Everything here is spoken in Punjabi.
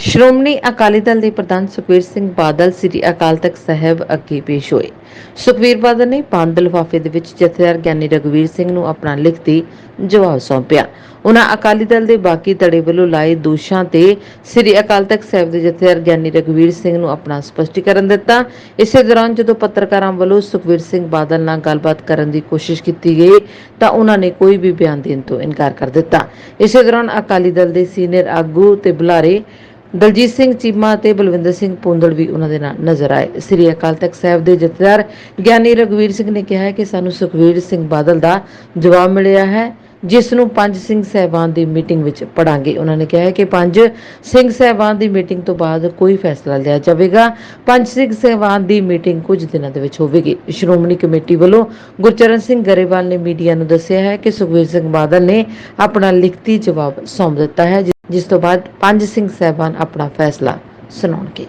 ਸ਼੍ਰੋਮਣੀ ਅਕਾਲੀ ਦਲ ਦੇ ਪ੍ਰਧਾਨ ਸੁਖਬੀਰ ਸਿੰਘ ਬਾਦਲ, ਸ੍ਰੀ ਅਕਾਲ ਤਖਤ ਸਾਹਿਬ ਅੱਗੇ ਪੇਸ਼ ਹੋਏ। ਸੁਖਬੀਰ ਬਾਦਲ ਨੇ ਬੰਦ ਲਿਫਾਫੇ ਦੇ ਵਿੱਚ ਜਥੇਦਾਰ ਗਿਆਨੀ ਰਘਵੀਰ ਸਿੰਘ ਨੂੰ ਆਪਣਾ ਲਿਖਤੀ ਜਵਾਬ ਸੌਂਪਿਆ। ਉਹਨਾਂ ਅਕਾਲੀ ਦਲ ਦੇ ਬਾਕੀ ਧੜੇ ਵੱਲੋਂ ਲਾਏ ਦੋਸ਼ਾਂ ਤੇ ਸ੍ਰੀ ਅਕਾਲ ਤਖਤ ਸਾਹਿਬ ਦੇ ਜਥੇਦਾਰ ਗਿਆਨੀ ਰਘਵੀਰ ਸਿੰਘ ਨੂੰ ਆਪਣਾ ਸਪਸ਼ਟੀਕਰਨ ਦਿੱਤਾ। ਇਸੇ ਦੌਰਾਨ ਜਦੋਂ ਪੱਤਰਕਾਰਾਂ ਵੱਲੋਂ ਸੁਖਬੀਰ ਸਿੰਘ ਬਾਦਲ ਨਾਲ ਗੱਲਬਾਤ ਕਰਨ ਦੀ ਕੋਸ਼ਿਸ਼ ਕੀਤੀ ਗਈ, ਤਾਂ ਉਹਨਾਂ ਨੇ ਕੋਈ ਵੀ ਬਿਆਨ ਦੇਣ ਤੋਂ ਇਨਕਾਰ ਕਰ ਦਿੱਤਾ। ਇਸੇ ਦੌਰਾਨ ਅਕਾਲੀ ਦਲ ਦੇ ਸੀਨੀਅਰ ਆਗੂ ਤੇ ਬੁਲਾਰੇ ਦਲਜੀਤ ਸਿੰਘ ਚੀਮਾ ਅਤੇ ਬਲਵਿੰਦਰ ਸਿੰਘ ਪੁੰਦੜ ਵੀ ਉਹਨਾਂ ਦੇ ਨਾਲ ਨਜ਼ਰ ਆਏ। ਸ੍ਰੀ ਅਕਾਲ ਤਖਤ ਸਾਹਿਬ ਦੇ ਜਥੇਦਾਰ ਗਿਆਨੀ ਰਘਵੀਰ ਸਿੰਘ ਨੇ ਕਿਹਾ ਹੈ ਕਿ ਸਾਨੂੰ ਸੁਖਵੀਰ ਸਿੰਘ ਬਾਦਲ ਦਾ ਜਵਾਬ ਮਿਲਿਆ ਹੈ, ਜਿਸ ਨੂੰ ਪੰਜ ਸਿੰਘ ਸਹਿਬਾਨ ਦੀ ਮੀਟਿੰਗ ਵਿੱਚ ਪੜਾਂਗੇ ਉਹਨਾਂ ਨੇ ਕਿਹਾ ਹੈ ਕਿ ਪੰਜ ਸਿੰਘ ਸਹਿਬਾਨ ਦੀ ਮੀਟਿੰਗ ਤੋਂ ਬਾਅਦ ਕੋਈ ਫੈਸਲਾ ਲਿਆ ਜਾਵੇਗਾ। ਪੰਜ ਸਿੰਘ ਸਹਿਬਾਨ ਦੀ ਮੀਟਿੰਗ ਕੁਝ ਦਿਨਾਂ ਦੇ ਵਿੱਚ ਹੋਵੇਗੀ। ਸ਼੍ਰੋਮਣੀ ਕਮੇਟੀ ਵੱਲੋਂ ਗੁਰਚਰਨ ਸਿੰਘ ਗਰੇਵਾਲ ਨੇ ਮੀਡੀਆ ਨੂੰ ਦੱਸਿਆ ਹੈ ਕਿ ਸੁਖਵੀਰ ਸਿੰਘ ਬਾਦਲ ਨੇ ਆਪਣਾ ਲਿਖਤੀ ਜਵਾਬ ਸੌਂਪ ਦਿੱਤਾ ਹੈ ਜਿਸ ਤੋਂ ਬਾਅਦ ਪੰਜ ਸਿੰਘ ਸਹਿਬਾਨ ਆਪਣਾ ਫੈਸਲਾ ਸੁਣਾਉਣਗੇ।